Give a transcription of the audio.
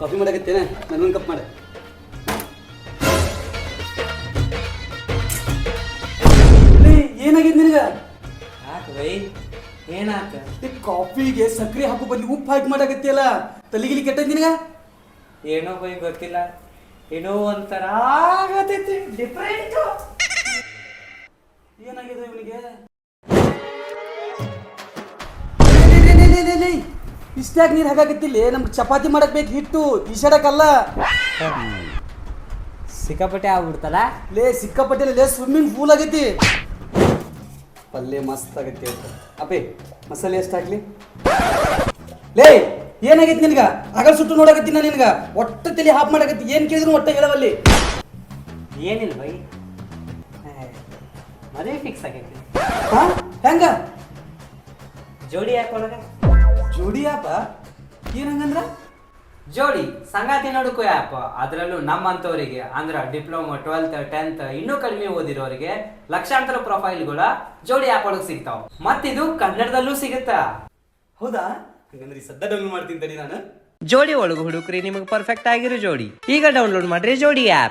Coffee ಮಾಡಕತ್ತೇನೆ. ಒಂದು cup ಮಾಡ. ಏನಾಗಿದೆ ನಿನಗ? ಯಾಕೆ ಬೈ ಏನಾತ? ಈ ಕಾಫಿಗೆ ಸಕ್ಕರೆ ಹಾಕು ಬದ್ಲಿ ಉಪ್ಪು ಹಾಕಿ ಮಾಡಕತ್ತಿಯಲ್ಲ? ತಲಿಗಿಲಿ ಕೆಟ್ಟದ್ ನಿನಗ? ಏನೋ ಬೈ ಗೊತ್ತಿಲ್ಲ. ಏನೋ ಒಂಥರ ಆಗತೈತಿ. ಡಿಫ್ರೆಂಟ್ ಏನಾಗಿದೆ ಇವನಿಗೆ? ಇಷ್ಟಾಗಿ ನೀರು ಹಾಕಾಕತ್ತಿಲ್ಲ ನಮ್ಗೆ ಚಪಾತಿ ಮಾಡಕ್ ಬೇಕು ಹಿಟ್ಟು ಈಸಾಡಕ್ಕಲ್ಲ ಸಿಕ್ಕಾಪಟ್ಟೆ ಆಗ್ಬಿಡ್ತಲ್ಲ? ಲೇ ಸಿಕ್ಕಾಪಟ್ಟೆ ಲೇ ಸ್ವಿಮ್ಮಿಂಗ್ ಪೂಲ್ ಆಗೈತಿ. ಪಲ್ಯ ಮಸ್ತ್ ಆಗತ್ತೆ ಅಪ್ಪಿ ಮಸಾಲೆ ಎಷ್ಟು ಹಾಕ್ಲಿ? ಲೇ ಏನಾಗೈತಿ ನಿನ್ಗ? ಹಗಲ್ ಸುಟ್ಟು ನೋಡಕತ್ತಿನ ನಾನು ನಿನ್ಗ. ಒಟ್ಟ ತಲೆ ಹಾಪ್ ಮಾಡಕತ್ತಿ. ಏನ್ ಕೇಳಿದ್ರು ಒಟ್ಟ ಹೇಳವಲ್ಲಿ. ಏನಿಲ್ಲ ಬೈ. ಮದುವೆ ಫಿಕ್ಸ್ ಆಗೈತಿ. ಹಾ? ಹೆಂಗ? ಜೋಡಿ ಯಾಕೊಳಗ ಜೋಡಿ ಆಪ? ಏನಂಗಂದ್ರ? ಜೋಡಿ ಸಂಗಾತಿ ನಡುಕು ಆ್ಯಪ್ ಅದರಲ್ಲೂ ನಮ್ಮಂಥವರಿಗೆ ಅಂದ್ರ ಡಿಪ್ಲೊಮಾ ಟ್ವೆಲ್ತ್ ಟೆಂತ್ ಇನ್ನೂ ಕಡಿಮೆ ಓದಿರೋರಿಗೆ ಲಕ್ಷಾಂತರ ಪ್ರೊಫೈಲ್ಗಳ ಜೋಡಿ ಆ್ಯಪ್ ಒಳಗೆ ಸಿಗ್ತಾವ. ಮತ್ತಿದು ಕನ್ನಡದಲ್ಲೂ ಸಿಗುತ್ತಾ? ಹೌದಾ? ಹಂಗಂದ್ರೆ ಸದ್ದ ಡೌನ್ಲೋಡ್ ಮಾಡ್ತೀನಿ ತಡಿ ನಾನು. ಜೋಡಿ ಒಳಗೆ ಹುಡುಕ್ರಿ ನಿಮಗೆ ಪರ್ಫೆಕ್ಟ್ ಆಗಿರೋ ಜೋಡಿ. ಈಗ ಡೌನ್ಲೋಡ್ ಮಾಡ್ರಿ ಜೋಡಿ ಆ್ಯಪ್